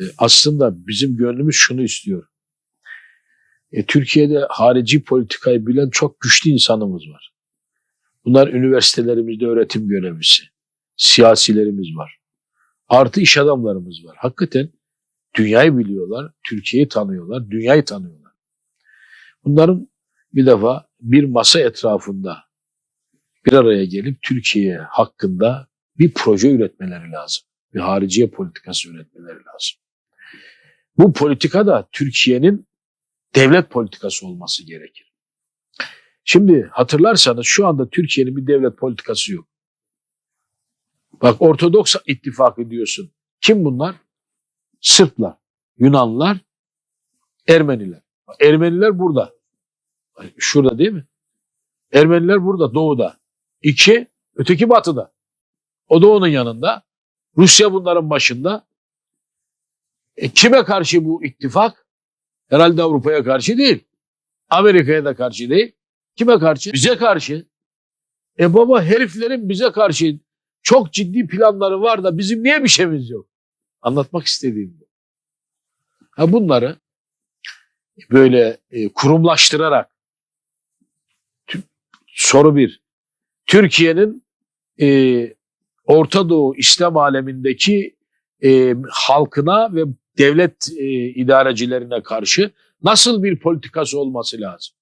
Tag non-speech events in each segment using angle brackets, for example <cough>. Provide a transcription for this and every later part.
E, aslında bizim gönlümüz şunu istiyor. E, Türkiye'de harici politikayı bilen çok güçlü insanımız var. Bunlar üniversitelerimizde öğretim görevlisi, siyasilerimiz var. Artı iş adamlarımız var. Hakikaten dünyayı biliyorlar, Türkiye'yi tanıyorlar, dünyayı tanıyorlar. Bunların bir defa bir masa etrafında bir araya gelip Türkiye hakkında bir proje üretmeleri lazım. Bir hariciye politikası üretmeleri lazım. Bu politika da Türkiye'nin devlet politikası olması gerekir. Şimdi hatırlarsanız şu anda Türkiye'nin bir devlet politikası yok. Bak Ortodoks ittifakı diyorsun. Kim bunlar? Sırplar, Yunanlılar, Ermeniler. Ermeniler burada. Şurada değil mi? Ermeniler burada, doğuda. İki, öteki batıda. O da onun yanında. Rusya bunların başında. E, kime karşı bu ittifak? Herhalde Avrupa'ya karşı değil. Amerika'ya da karşı değil. Kime karşı? Bize karşı. E baba heriflerin bize karşı çok ciddi planları var da bizim niye bir şeyimiz yok? Anlatmak istediğim bu. Ha bunları böyle e, kurumlaştırarak soru bir. Türkiye'nin e, Orta Doğu İslam alemindeki e, halkına ve devlet e, idarecilerine karşı nasıl bir politikası olması lazım?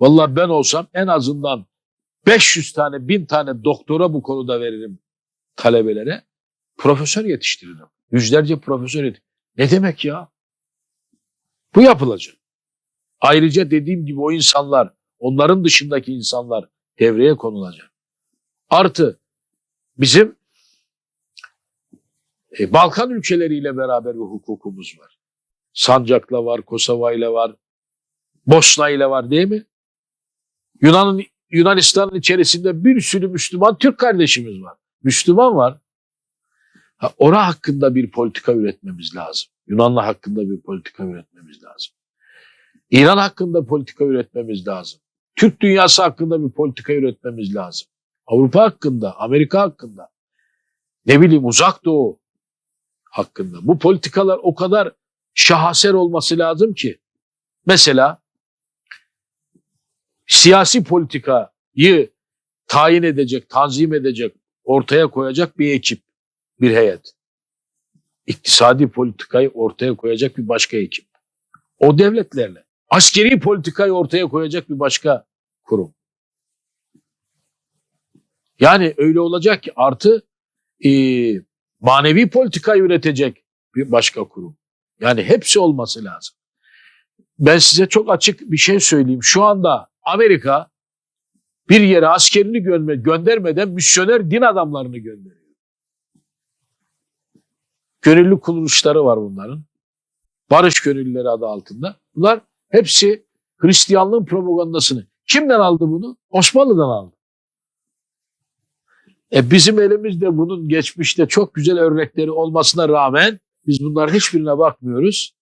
Vallahi ben olsam en azından 500 tane, 1000 tane doktora bu konuda veririm talebelere. Profesör yetiştiririm. Yüzlerce profesör yetiştiririm. Ne demek ya? Bu yapılacak. Ayrıca dediğim gibi o insanlar, onların dışındaki insanlar devreye konulacak. Artı bizim e, Balkan ülkeleriyle beraber bir hukukumuz var. Sancak'la var, Kosova'yla var, Bosna'yla var değil mi? Yunan'ın Yunanistan'ın içerisinde bir sürü Müslüman Türk kardeşimiz var. Müslüman var. Ha, ora hakkında bir politika üretmemiz lazım. Yunanlı hakkında bir politika üretmemiz lazım. İran hakkında politika üretmemiz lazım. Türk dünyası hakkında bir politika üretmemiz lazım. Avrupa hakkında, Amerika hakkında, ne bileyim uzak doğu hakkında. Bu politikalar o kadar şaheser olması lazım ki. Mesela siyasi politikayı tayin edecek, tanzim edecek, ortaya koyacak bir ekip, bir heyet. İktisadi politikayı ortaya koyacak bir başka ekip. O devletlerle. Askeri politikayı ortaya koyacak bir başka kurum. Yani öyle olacak ki artı e, manevi politikayı üretecek bir başka kurum. Yani hepsi olması lazım. Ben size çok açık bir şey söyleyeyim. Şu anda Amerika bir yere askerini gönderme, göndermeden misyoner din adamlarını gönderiyor. Gönüllü kuruluşları var bunların. Barış gönüllüleri adı altında. Bunlar hepsi Hristiyanlığın propagandasını. Kimden aldı bunu? Osmanlı'dan aldı. E bizim elimizde bunun geçmişte çok güzel örnekleri olmasına rağmen biz bunların hiçbirine bakmıyoruz.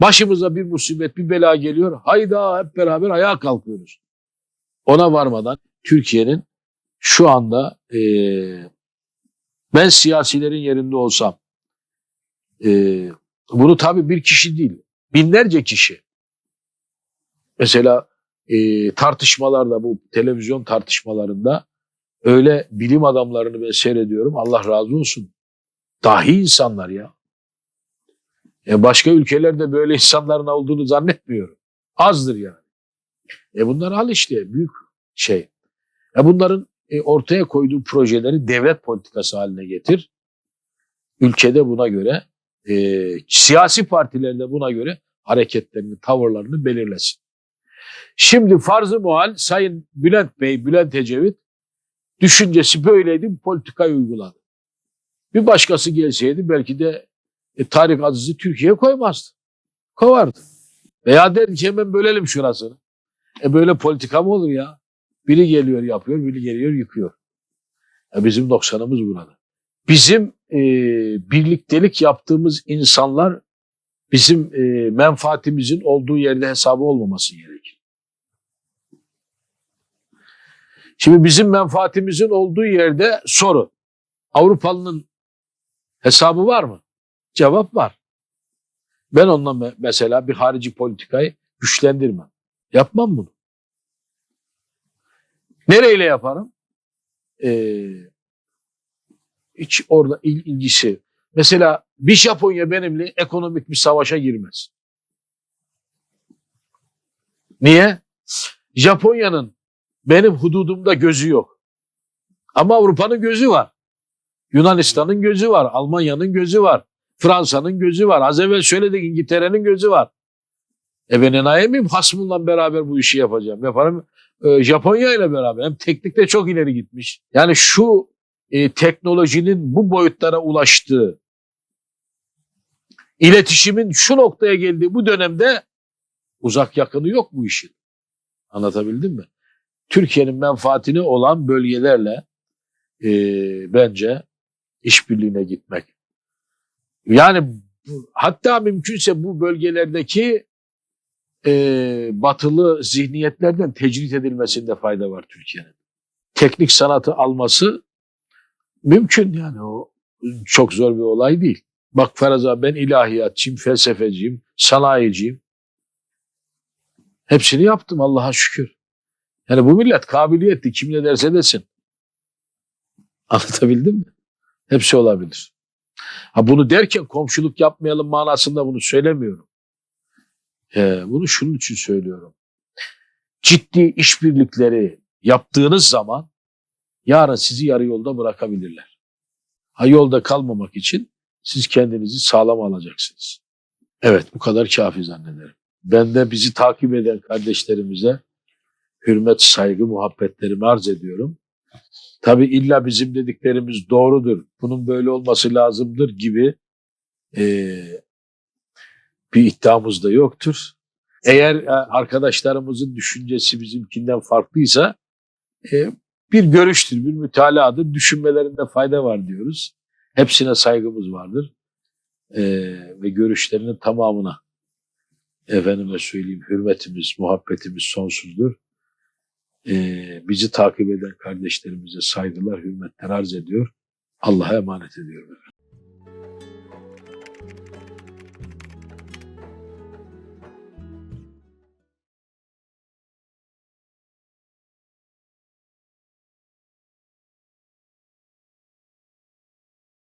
Başımıza bir musibet, bir bela geliyor. Hayda hep beraber ayağa kalkıyoruz. Ona varmadan Türkiye'nin şu anda e, ben siyasilerin yerinde olsam e, bunu tabii bir kişi değil, binlerce kişi. Mesela e, tartışmalarda bu televizyon tartışmalarında öyle bilim adamlarını ben seyrediyorum. Allah razı olsun. Dahi insanlar ya. E başka ülkelerde böyle <laughs> insanların olduğunu zannetmiyorum. Azdır yani. E bunlar al işte büyük şey. E bunların e, ortaya koyduğu projeleri devlet politikası haline getir. Ülkede buna göre e, siyasi partiler de buna göre hareketlerini, tavırlarını belirlesin. Şimdi farz-ı muhal Sayın Bülent Bey, Bülent Ecevit düşüncesi böyleydi, politikayı uyguladı. Bir başkası gelseydi belki de e, Tarık Aziz'i Türkiye'ye koymazdı. Kovardı. Veya derdi ki hemen bölelim şurasını. E böyle politika mı olur ya? Biri geliyor yapıyor, biri geliyor yıkıyor. E bizim 90'ımız burada. Bizim e, birliktelik yaptığımız insanlar bizim e, menfaatimizin olduğu yerde hesabı olmaması gerekir. Şimdi bizim menfaatimizin olduğu yerde soru. Avrupalının Hesabı var mı? Cevap var. Ben onunla me- mesela bir harici politikayı güçlendirmem. Yapmam bunu. Nereyle yaparım? Ee, hiç orada il- ilgisi. Mesela bir Japonya benimle ekonomik bir savaşa girmez. Niye? Japonya'nın benim hududumda gözü yok. Ama Avrupa'nın gözü var. Yunanistan'ın gözü var. Almanya'nın gözü var. Fransa'nın gözü var. Az evvel söyledik İngiltere'nin gözü var. E ben enayi miyim? Hasmımla beraber bu işi yapacağım. Yaparım. Ee, Japonya ile beraber. Hem teknikte çok ileri gitmiş. Yani şu e, teknolojinin bu boyutlara ulaştığı, iletişimin şu noktaya geldiği bu dönemde uzak yakını yok bu işin. Anlatabildim mi? Türkiye'nin menfaatine olan bölgelerle e, bence işbirliğine gitmek. Yani hatta mümkünse bu bölgelerdeki e, batılı zihniyetlerden tecrit edilmesinde fayda var Türkiye'nin. Teknik sanatı alması mümkün yani o çok zor bir olay değil. Bak Faraza ben ilahiyatçıyım, felsefeciyim, sanayiciyim. Hepsini yaptım Allah'a şükür. Yani bu millet kabiliyetli kim ne derse desin. Anlatabildim mi? Hepsi olabilir. Ha bunu derken komşuluk yapmayalım manasında bunu söylemiyorum. Ee, bunu şunun için söylüyorum. Ciddi işbirlikleri yaptığınız zaman yarın sizi yarı yolda bırakabilirler. Ha yolda kalmamak için siz kendinizi sağlam alacaksınız. Evet bu kadar kafi zannederim. Ben de bizi takip eden kardeşlerimize hürmet, saygı, muhabbetlerimi arz ediyorum. Tabi illa bizim dediklerimiz doğrudur, bunun böyle olması lazımdır gibi eee, bir iddiamız da yoktur. Eğer e, arkadaşlarımızın düşüncesi bizimkinden farklıysa e, bir görüştür, bir mütalaadır. Düşünmelerinde fayda var diyoruz. Hepsine saygımız vardır. E, ve görüşlerinin tamamına efendime söyleyeyim hürmetimiz, muhabbetimiz sonsuzdur. E, bizi takip eden kardeşlerimize saygılar, hürmetler arz ediyor. Allah'a emanet ediyorum.